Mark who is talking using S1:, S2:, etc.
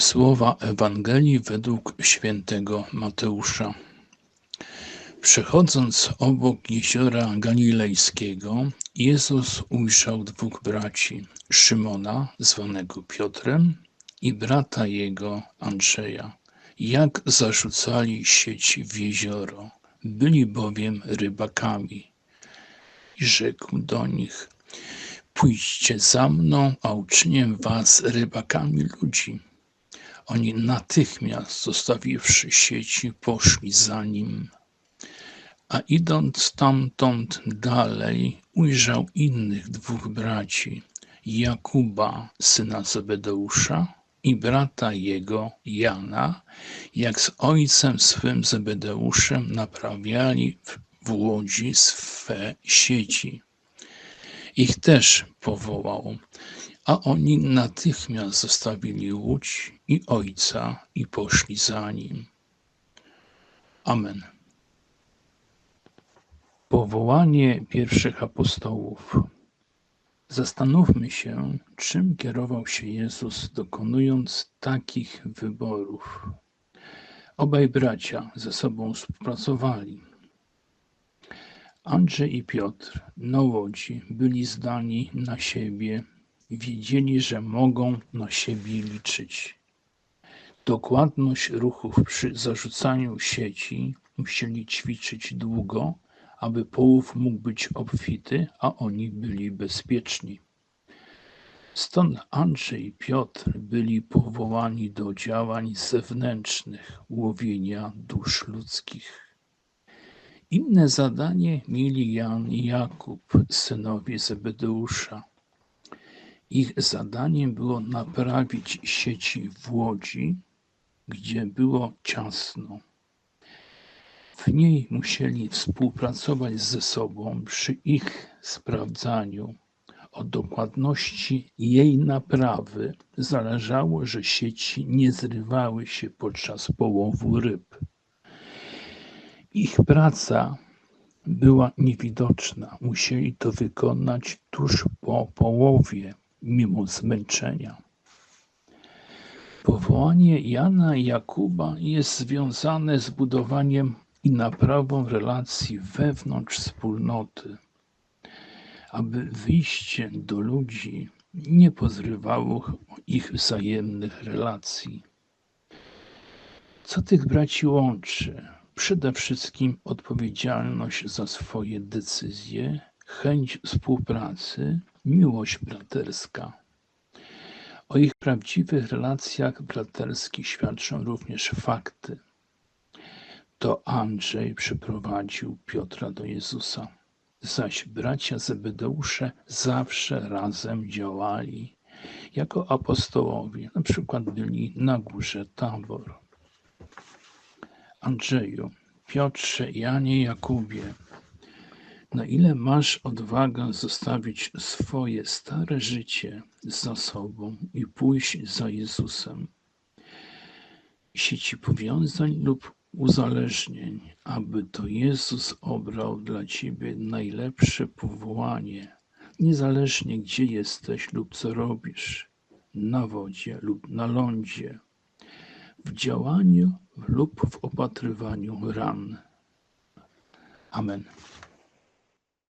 S1: Słowa Ewangelii według świętego Mateusza. Przechodząc obok jeziora Galilejskiego, Jezus ujrzał dwóch braci, Szymona, zwanego Piotrem, i brata jego, Andrzeja, jak zarzucali sieci w jezioro. Byli bowiem rybakami. I rzekł do nich, pójdźcie za mną, a uczynię was rybakami ludzi. Oni natychmiast, zostawiwszy sieci, poszli za nim. A idąc stamtąd dalej, ujrzał innych dwóch braci, Jakuba, syna Zebedeusza, i brata jego, Jana, jak z ojcem swym Zebedeuszem naprawiali w łodzi swe sieci. Ich też powołał, a oni natychmiast zostawili łódź i ojca i poszli za nim. Amen. Powołanie pierwszych apostołów. Zastanówmy się, czym kierował się Jezus, dokonując takich wyborów. Obaj bracia ze sobą współpracowali. Andrzej i Piotr na łodzi byli zdani na siebie, wiedzieli, że mogą na siebie liczyć. Dokładność ruchów przy zarzucaniu sieci musieli ćwiczyć długo, aby połów mógł być obfity, a oni byli bezpieczni. Stąd Andrzej i Piotr byli powołani do działań zewnętrznych, łowienia dusz ludzkich. Inne zadanie mieli Jan i Jakub, synowie Zebedeusza. Ich zadaniem było naprawić sieci w łodzi, gdzie było ciasno. W niej musieli współpracować ze sobą przy ich sprawdzaniu. Od dokładności jej naprawy zależało, że sieci nie zrywały się podczas połowu ryb. Ich praca była niewidoczna. Musieli to wykonać tuż po połowie, mimo zmęczenia. Powołanie Jana i Jakuba jest związane z budowaniem i naprawą relacji wewnątrz wspólnoty, aby wyjście do ludzi nie pozrywało ich wzajemnych relacji. Co tych braci łączy? Przede wszystkim odpowiedzialność za swoje decyzje, chęć współpracy, miłość braterska. O ich prawdziwych relacjach braterskich świadczą również fakty. To Andrzej przyprowadził Piotra do Jezusa, zaś bracia Zebedeusze zawsze razem działali jako apostołowie, na przykład byli na górze Tabor. Andrzeju, Piotrze, Janie, Jakubie, na ile masz odwagę zostawić swoje stare życie za sobą i pójść za Jezusem? Sieci powiązań lub uzależnień, aby to Jezus obrał dla ciebie najlepsze powołanie, niezależnie gdzie jesteś lub co robisz, na wodzie lub na lądzie, w działaniu lub w opatrywaniu ran. Amen.